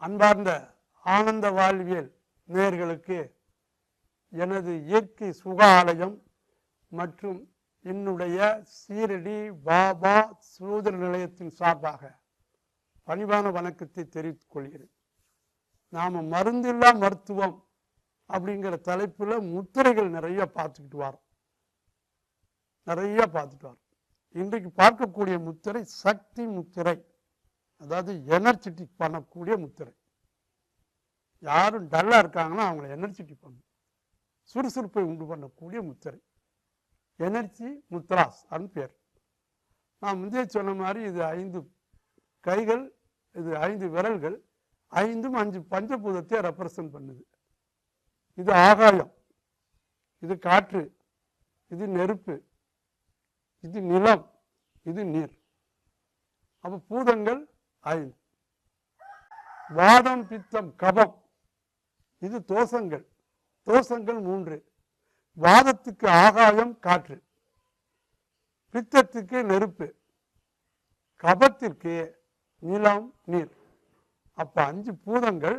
அன்பார்ந்த ஆனந்த வாழ்வியல் நேர்களுக்கு எனது இயற்கை சுகாலயம் மற்றும் என்னுடைய சீரடி பாபா சூதர நிலையத்தின் சார்பாக பணிவான வணக்கத்தை தெரிவித்துக் கொள்கிறேன். நாம் மருந்தில்லா மருத்துவம் அப்படிங்கிற தலைப்பில் முத்திரைகள் நிறைய பார்த்துக்கிட்டு வரோம். நிறைய பார்த்துட்டு வரோம். இன்றைக்கு பார்க்கக்கூடிய முத்திரை சக்தி முத்திரை. அதாவது எனர்ஜெட்டிக் பண்ணக்கூடிய முத்திரை. யாரும் டல்லாக இருக்காங்கன்னா அவங்கள எனர்ஜெட்டிக் பண்ணும் சுறுசுறுப்பை உண்டு பண்ணக்கூடிய முத்திரை. எனர்ஜி முத்ராஸ் அப்படின்னு பேர். நான் முந்தைய சொன்ன மாதிரி இது ஐந்து கைகள் இது ஐந்து விரல்கள் ஐந்தும் அஞ்சு பஞ்சபூதத்தை ரெப்ரசன்ட் பண்ணுது. இது ஆகாயம். இது காற்று. இது நெருப்பு. இது நிலம். இது நீர். அப்போ பூதங்கள் ஐந்து வாதம் பித்தம் கபம். இது தோஷங்கள். தோஷங்கள் மூன்று. வாதத்துக்கு ஆகாயம் காற்று. பித்தத்துக்கு நெருப்பு. கபத்திற்கு நிலம் நீர். அப்போ அஞ்சு பூதங்கள்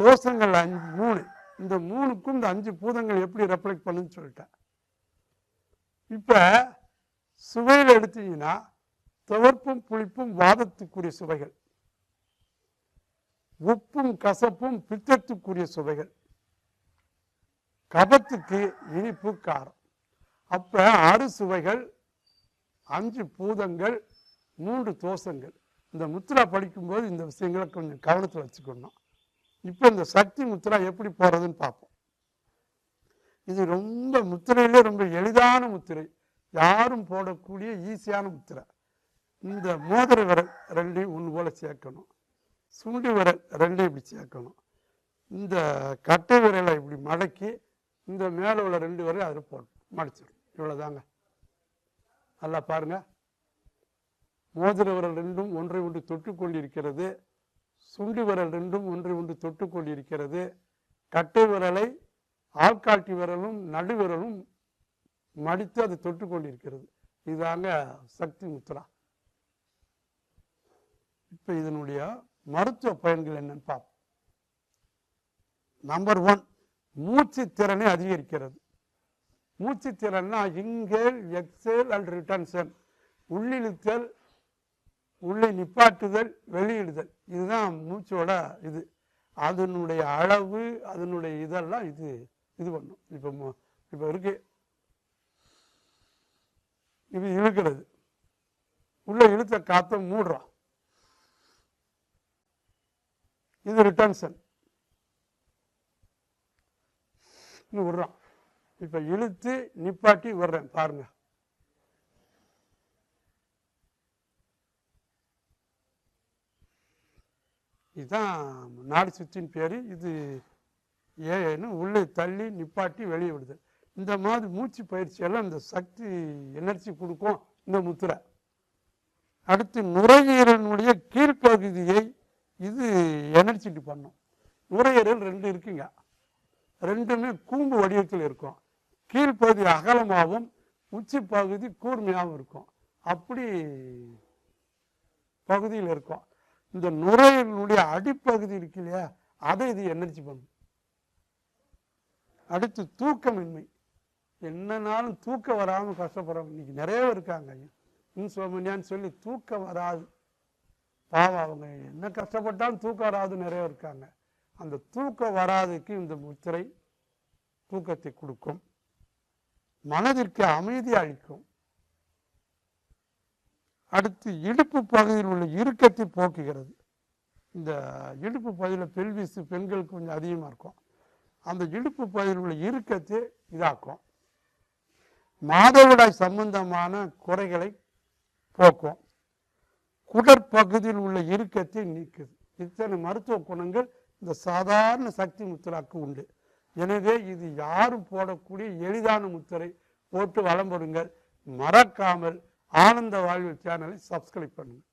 தோஷங்கள் அஞ்சு மூணு. இந்த மூணுக்கும் இந்த அஞ்சு பூதங்கள் எப்படி ரெப்ளெக்ட் பண்ணுன்னு சொல்லிட்டேன். இப்போ சுவையில் எடுத்தீங்கன்னா துவர்ப்பும் புளிப்பும் வாதத்துக்குரிய சுவைகள். உப்பும் கசப்பும் பித்தத்துக்குரிய சுவைகள். கபத்துக்கு இனிப்பு காரம். அப்ப ஆறு சுவைகள் அஞ்சு பூதங்கள் மூன்று தோஷங்கள் இந்த முத்ரா படிக்கும்போது இந்த விஷயங்களை கொஞ்சம் கவனத்தில் வச்சுக்கணும். இப்போ இந்த சக்தி முத்ரா எப்படி போகிறதுன்னு பார்ப்போம். இது ரொம்ப முத்திரையிலே ரொம்ப எளிதான முத்திரை. யாரும் போடக்கூடிய ஈஸியான முத்திரை. இந்த மோதிர விரல் ரெண்டையும் ஒன்று போல் சேர்க்கணும். சுண்டி விரல் ரெண்டையும் இப்படி சேர்க்கணும். இந்த கட்டை விரலை இப்படி மடக்கி இந்த மேலே உள்ள ரெண்டு விரலை அதில் போட்டு மடிச்சிடும் இவ்வளோதாங்க நல்லா பாருங்க. மோதிர விரல் ரெண்டும் ஒன்றை ஒன்று தொட்டு கொண்டிருக்கிறது. சுண்டி விரல் ரெண்டும் ஒன்றை ஒன்று தொட்டு கொண்டிருக்கிறது. கட்டை விரலை ஆள்காட்டி விரலும் நடுவிரலும் மடித்து அது தொட்டு கொண்டிருக்கிறது. இதாங்க சக்தி முத்ரா இப்போ இதனுடைய மருத்துவ பயன்கள் என்னன்னு பார்ப்போம் நம்பர் ஒன் மூச்சு திறனை அதிகரிக்கிறது. மூச்சு திறன்னா இங்கேல் எக்ஸேல் அண்ட் ரிட்டன்ஷன் உள்ளிழுத்தல் உள்ளே நிப்பாட்டுதல் வெளியிடுதல். இதுதான் மூச்சோட இது. அதனுடைய அளவு அதனுடைய இதெல்லாம் இது இது பண்ணும். இப்போ இப்போ இருக்கு. இது இழுக்கிறது. உள்ள இழுத்த காத்த மூடுறோம் இது ரிட்டன்ஷன் இன்னும் விடுறான். இப்போ இழுத்து நிப்பாட்டி விடுறேன் பாருங்க. இதுதான் நாடு சுத்தின் பேர். இது ஏன்னு உள்ளே தள்ளி நிப்பாட்டி வெளியே விடுது. இந்த மாதிரி மூச்சு பயிற்சியெல்லாம் இந்த சக்தி எனர்ஜி கொடுக்கும் இந்த முத்திரை. அடுத்து நுரையீரனுடைய கீழ்ப்பகுதியை இது எனர்ஜிட்டி பண்ணும் நுரையீரல் ரெண்டு இருக்குங்க. ரெண்டுமே கூம்பு வடிவத்தில் இருக்கும். கீழ்ப்பகுதி அகலமாகவும் உச்சி பகுதி கூர்மையாகவும் இருக்கும். அப்படி பகுதியில் இருக்கும். இந்த நுரையீரலுடைய அடிப்பகுதி இருக்கு இல்லையா? அதை இது எனர்ஜி பண்ணும் அடுத்து தூக்கமின்மை. என்னன்னாலும் தூக்கம் வராமல் கஷ்டப்படுறவங்க இன்னைக்கு நிறைய இருக்காங்க இன்சோமனியான்னு சொல்லி தூக்கம் வராது. பாவம் அவங்க என்ன கஷ்டப்பட்டாலும் தூக்கம் வராது நிறைய இருக்காங்க. அந்த தூக்கம் வராதுக்கு இந்த முத்திரை தூக்கத்தை கொடுக்கும். மனதிற்கு அமைதி அளிக்கும். அடுத்து இடுப்பு பகுதியில் உள்ள இறுக்கத்தை போக்குகிறது. இந்த இடுப்பு பகுதியில் பெல்விஸ் பெண்களுக்கு கொஞ்சம் அதிகமாக இருக்கும். அந்த இடுப்பு பகுதியில் உள்ள இறுக்கத்தை இதாக்கும். மாதவிடாய் சம்பந்தமான குறைகளை போக்கும். குடற்பகுதியில் உள்ள இறுக்கத்தை நீக்குது. இத்தனை மருத்துவ குணங்கள் இந்த சாதாரண சக்தி முத்திராக்கு உண்டு. எனவே இது யாரும் போடக்கூடிய எளிதான முத்திரை. போட்டு வளம்படுங்கள் மறக்காமல் ஆனந்த வாழ்வு சேனலை சப்ஸ்கிரைப் பண்ணுங்கள்.